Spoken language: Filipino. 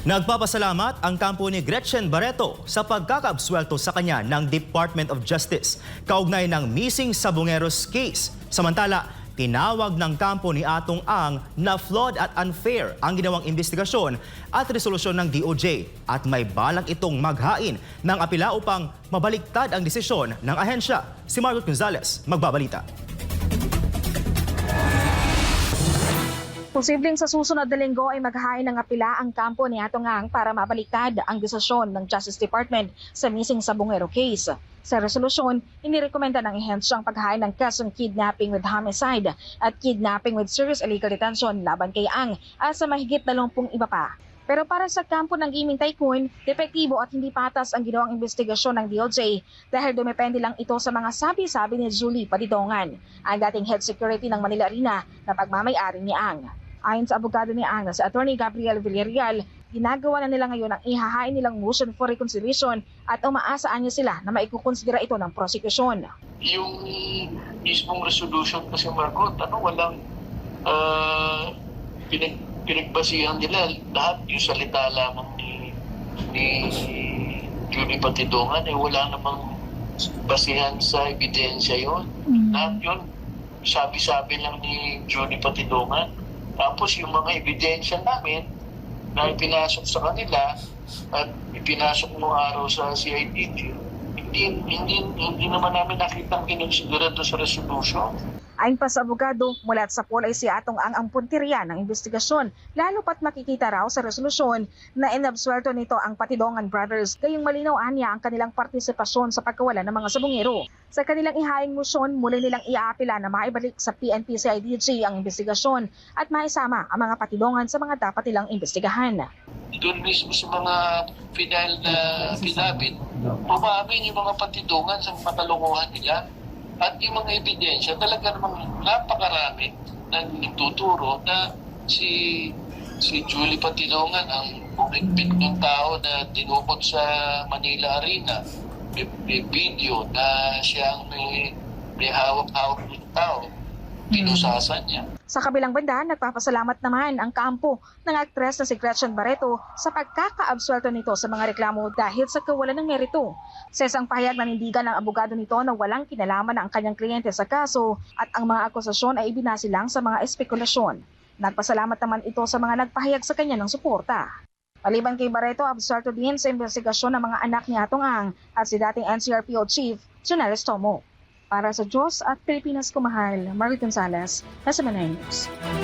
Nagpapasalamat ang kampo ni Gretchen Barreto sa pagkakaabswelto sa kanya ng Department of Justice kaugnay ng missing Sabongeros case. Samantala, tinawag ng kampo ni Atong Ang na flawed at unfair ang ginawang investigasyon at resolusyon ng DOJ at may balak itong maghain ng apela upang mabaliktad ang desisyon ng ahensya. Si Margot Gonzalez, magbabalita. Posibleng sa susunod na linggo ay maghain ng apela ang kampo ni Atong Ang para mabaliktad ang desisyon ng Justice Department sa missing Sabongero case. Sa resolusyon, inirekomenda ng ehensya ang paghain ng kasong kidnapping with homicide at kidnapping with serious illegal detention laban kay Ang at sa mahigit 20 iba pa. Pero para sa kampo ng gaming tycoon, depektibo at hindi patas ang ginawang investigasyon ng DOJ dahil dumepende lang ito sa mga sabi-sabi ni Julie Padidongan, ang dating head security ng Manila Arena na pagmamayari ni Ang. Ayon sa abogado ni Ang na si Attorney Gabriel Villarreal, ginagawa na nila ngayon ang ihahain nilang motion for reconciliation at umaasaan niya sila na maikukonsidera ito ng prosecution. yung mismong resolution kasi Margot, ano, walang uh, pinag, pinagbasihan nila. Lahat yung salita lamang ni ni Julie Patidongan eh wala namang basihan sa ebidensya yon lahat yun sabi-sabi lang ni Julie Patidongan tapos yung mga ebidensya namin na ipinasok sa kanila at ipinasok mo araw sa CIDG hindi hindi hindi naman namin nakitang kinonsidera doon sa resolution. Ayon pa sa abogado, mula sa pool ay si Atong ang ang punteriya ng investigasyon, lalo pat makikita raw sa resolusyon na inabsuelto nito ang Patidongan Brothers, gayong malinaw niya ang kanilang partisipasyon sa pagkawala ng mga sabungero. Sa kanilang ihaing musyon, muli nilang iaapila na maibalik sa PNP CIDG ang investigasyon at maisama ang mga patidongan sa mga dapat nilang investigahan. Doon mismo sa mga final na pinabit, umamin yung mga patidungan sa katalunguhan nila at yung mga ebidensya talaga namang napakarami na nagtuturo na si si Julie Patidongan ang bumigpit ng tao na dinukot sa Manila Arena. May, may video na siyang may, may hawak-hawak ng. Pinusasan niya. Sa kabilang banda, nagpapasalamat naman ang kampo ng aktres na si Gretchen Barreto sa pagkakaabsuelto nito sa mga reklamo dahil sa kawalan ng merito. Sa isang pahayag nanindigan ng abogado nito na walang kinalaman ang kanyang kliyente sa kaso at ang mga akusasyon ay ibinasi lang sa mga espekulasyon. Nagpasalamat naman ito sa mga nagpahayag sa kanya ng suporta. Maliban kay Barreto, absuelto din sa investigasyon ng mga anak ni Atong Ang at si dating NCRPO Chief, Jonelis Tomo. Para sa Diyos at Pilipinas Kumahal, Margaret Gonzalez, Nasa News.